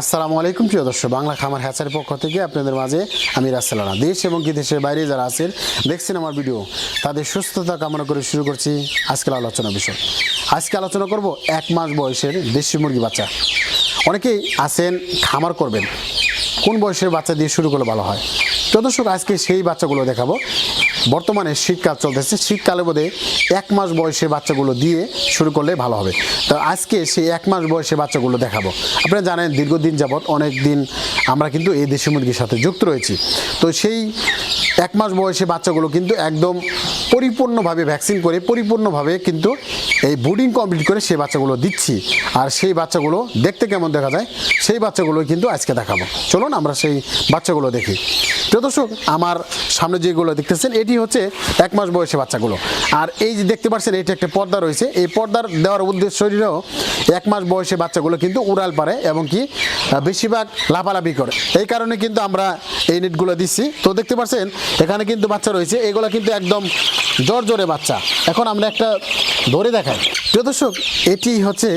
আসসালামু আলাইকুম, প্রিয় দর্শক, বাংলা খামার হ্যাচারের পক্ষ থেকে আপনাদের মাঝে আমি রাসেলানা দেশ এবং কি দেশের বাইরে যারা আছেন, দেখছেন আমার ভিডিও, তাদের সুস্থতা কামনা করে শুরু করছি আজকের আলোচনা বিষয়। আজকে আলোচনা করব এক মাস বয়সের দেশি মুরগি বাচ্চা। অনেকেই আছেন, খামার করবেন। কোন বয়সের বাচ্চা দিয়ে শুরু করলে ভালো হয়? তো দর্শক, আজকে সেই বাচ্চাগুলো দেখাবো। বর্তমানে শীতকাল চলতেছে। শীতকালে বোধে এক মাস বয়সে বাচ্চাগুলো দিয়ে শুরু করলে ভালো হবে। তো আজকে সেই এক মাস বয়সে বাচ্চাগুলো দেখাবো। আপনারা জানেন দীর্ঘদিন যাবৎ অনেক দিন আমরা কিন্তু এই দেশি মুরগির সাথে যুক্ত রয়েছি। তো সেই এক মাস বয়সে বাচ্চাগুলো কিন্তু একদম পরিপূর্ণভাবে ভ্যাকসিন করে পরিপূর্ণভাবে কিন্তু এই বুডিং কমপ্লিট করে সেই বাচ্চাগুলো দিচ্ছি। আর সেই বাচ্চাগুলো দেখতে কেমন দেখা যায়, সেই বাচ্চাগুলো কিন্তু আজকে দেখাবো। চলুন আমরা সেই বাচ্চাগুলো দেখি। প্রিয় দর্শক, আমার সামনে যেগুলো দেখতেছেন, এটি হচ্ছে এক মাস বয়সী বাচ্চাগুলো। আর এই যে দেখতে পাচ্ছেন, এটি একটা পর্দা রয়েছে। এই পর্দার দেওয়ার উদ্দেশ্য হলেও এক মাস বয়সী বাচ্চাগুলো কিন্তু উড়াল পারে এবং কি বেশিরভাগ লাফালাফি করে। এই কারণে কিন্তু আমরা এই নেটগুলো দিচ্ছি। তো দেখতে পাচ্ছেন, এখানে কিন্তু বাচ্চা রয়েছে। এগুলো কিন্তু একদম জোর জোরে বাচ্চা। এখন আমরা একটা ধরে দেখাই। প্রিয় দর্শক, এটি হচ্ছে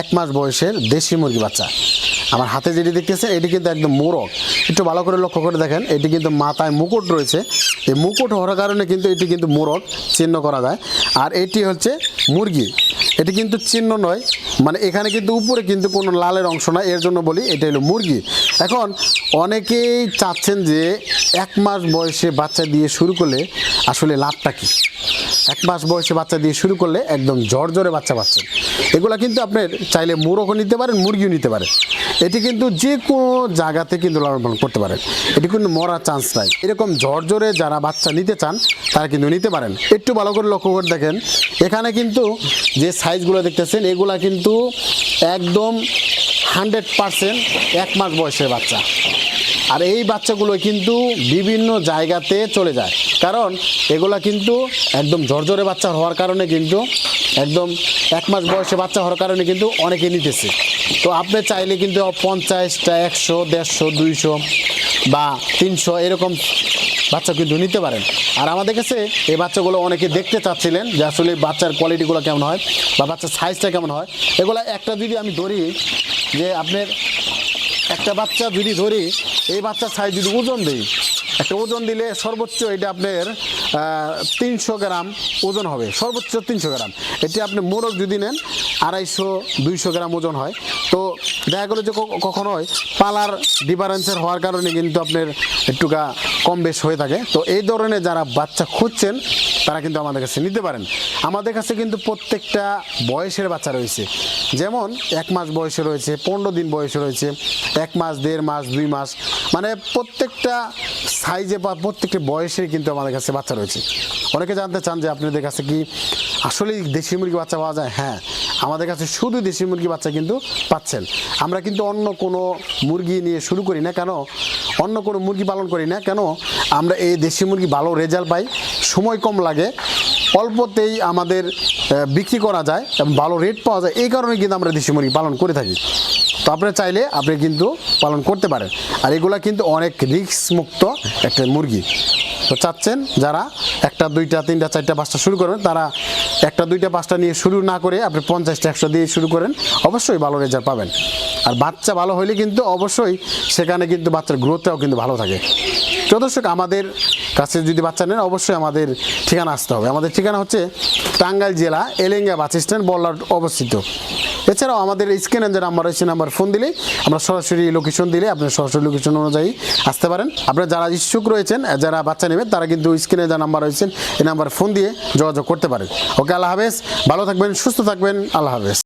এক মাস বয়সের দেশি মুরগি বাচ্চা। আমার হাতে যেটি দেখতেছেন এটি কিন্তু একদম মোরগ। একটু ভালো করে লক্ষ্য করে দেখেন, এটি কিন্তু মাথায় মুকুট রয়েছে। এই মুকুট হওয়ার কারণে কিন্তু এটি কিন্তু মোরগ চিহ্ন করা যায়। আর এটি হচ্ছে মুরগি। এটি কিন্তু চিহ্ন নয় মানে এখানে কিন্তু উপরে কিন্তু কোনো লালের অংশ নয়, এর জন্য বলি এটা হলো মুরগি। এখন অনেকেই চাচ্ছেন যে এক মাস বয়সে বাচ্চা দিয়ে শুরু করলে আসলে লাভটা কী? এক মাস বয়সে বাচ্চা দিয়ে শুরু করলে একদম জ্বর জ্বরে বাচ্চা পাচ্ছেন। এগুলা কিন্তু আপনার চাইলে মুরগও নিতে পারেন, মুরগিও নিতে পারেন। এটি কিন্তু যে কোনো জায়গাতে কিন্তু লালন পালন করতে পারেন। এটি কিন্তু মরার চান্স নাই। এরকম জ্বর জ্বরে যারা বাচ্চা নিতে চান, তারা কিন্তু নিতে পারেন। একটু ভালো করে লক্ষ্য করে দেখেন। এখানে কিন্তু যে সাইজগুলো দেখতেছেন, এগুলা কিন্তু একদম হান্ড্রেড পারসেন্ট এক মাস বয়সের বাচ্চা। আর এই বাচ্চাগুলো কিন্তু বিভিন্ন জায়গাতে চলে যায়। কারণ এগুলা কিন্তু একদম ঝরঝরে বাচ্চা হওয়ার কারণে কিন্তু একদম এক মাস বয়সে বাচ্চা হওয়ার কারণে কিন্তু অনেকে নিতেছে। তো আপনি চাইলে কিন্তু পঞ্চাশটা, একশো, দেড়শো, দুইশো বা তিনশো এরকম বাচ্চা কিন্তু নিতে পারেন। আর আমাদের কাছে এই বাচ্চাগুলো অনেকে দেখতে চাচ্ছিলেন যে আসলে বাচ্চার কোয়ালিটিগুলো কেমন হয় বা বাচ্চার সাইজটা কেমন হয়। এগুলো একটা যদি আমি ধরি যে আপনার একটা বাচ্চা যদি ধরি, এই বাচ্চার সাইজ যদি ওজন দিই, একটা ওজন দিলে সর্বোচ্চ এটা আপনার তিনশো গ্রাম ওজন হবে, সর্বোচ্চ তিনশো গ্রাম। এটি আপনি মোরগ যদি নেন, আড়াইশো, দুইশো গ্রাম ওজন হয়। তো দেখা গেলো যে কখনো হয়, পালার ডিফারেন্সের হওয়ার কারণে কিন্তু আপনার একটুকা কম বেশ হয়ে থাকে। তো এই ধরনের যারা বাচ্চা খুঁজছেন, তারা কিন্তু আমাদের কাছে নিতে পারেন। আমাদের কাছে কিন্তু প্রত্যেকটা বয়সের বাচ্চা রয়েছে। যেমন, এক মাস বয়সে রয়েছে, পনেরো দিন বয়সে রয়েছে, এক মাস, দেড় মাস, দুই মাস। মানে প্রত্যেকটা সাইজে বা প্রত্যেকটা বয়সে কিন্তু আমাদের কাছে বাচ্চা রয়েছে। অনেকে জানতে চান যে আপনাদের কাছে কি আসলেই দেশি মুরগি বাচ্চা পাওয়া যায়? হ্যাঁ আমাদের কাছে শুধু দেশি মুরগি বাচ্চা কিন্তু পাচ্ছেন। আমরা কিন্তু অন্য কোনো মুরগি নিয়ে শুরু করি না কেন? অন্য কোনো মুরগি পালন করি না কেন? আমরা এই দেশি মুরগি ভালো রেজাল্ট পাই, সময় কম লাগে, অল্পতেই আমাদের বিক্রি করা যায় এবং ভালো রেট পাওয়া যায়। এই কারণে কিন্তু আমরা দেশি মুরগি পালন করে থাকি। তো আপনারা চাইলে আপনি কিন্তু পালন করতে পারেন। আর এগুলা কিন্তু অনেক রিস্ক মুক্ত একটা মুরগি। তো চাচ্ছেন যারা একটা, দুইটা, তিনটা, চারটা, পাঁচটা শুরু করবেন তারা একটা, দুইটা, পাঁচটা নিয়ে শুরু না করে আপনি পঞ্চাশটা, একশো দিয়ে শুরু করেন, অবশ্যই ভালো রেজাল্ট পাবেন। আর বাচ্চা ভালো হলে কিন্তু অবশ্যই সেখানে কিন্তু বাচ্চার গ্রোথটাও কিন্তু ভালো থাকে। তো দর্শক, আমাদের কাছে যদি বাচ্চা নেন, অবশ্যই আমাদের ঠিকানা আসতে হবে। আমাদের ঠিকানা হচ্ছে টাঙ্গাইল জেলা এলেঙ্গা বাস স্ট্যান্ড, বল্লার অবস্থিত। এছাড়াও আমাদের স্ক্রিনে যে নাম্বার রয়েছে, নাম্বার ফোন দিলে আমরা সরাসরি লোকেশন দিলে আপনি সরাসরি লোকেশন অনুযায়ী আসতে পারেন। আপনার যারা ইচ্ছুক রয়েছেন, যারা বাচ্চা নেবেন, তারা কিন্তু স্ক্রিনে যে নাম্বার রয়েছেন এই নাম্বার ফোন দিয়ে যোগাযোগ করতে পারেন। ওকে, আল্লাহ হাফেজ। ভালো থাকবেন, সুস্থ থাকবেন, আল্লাহ হাফেজ।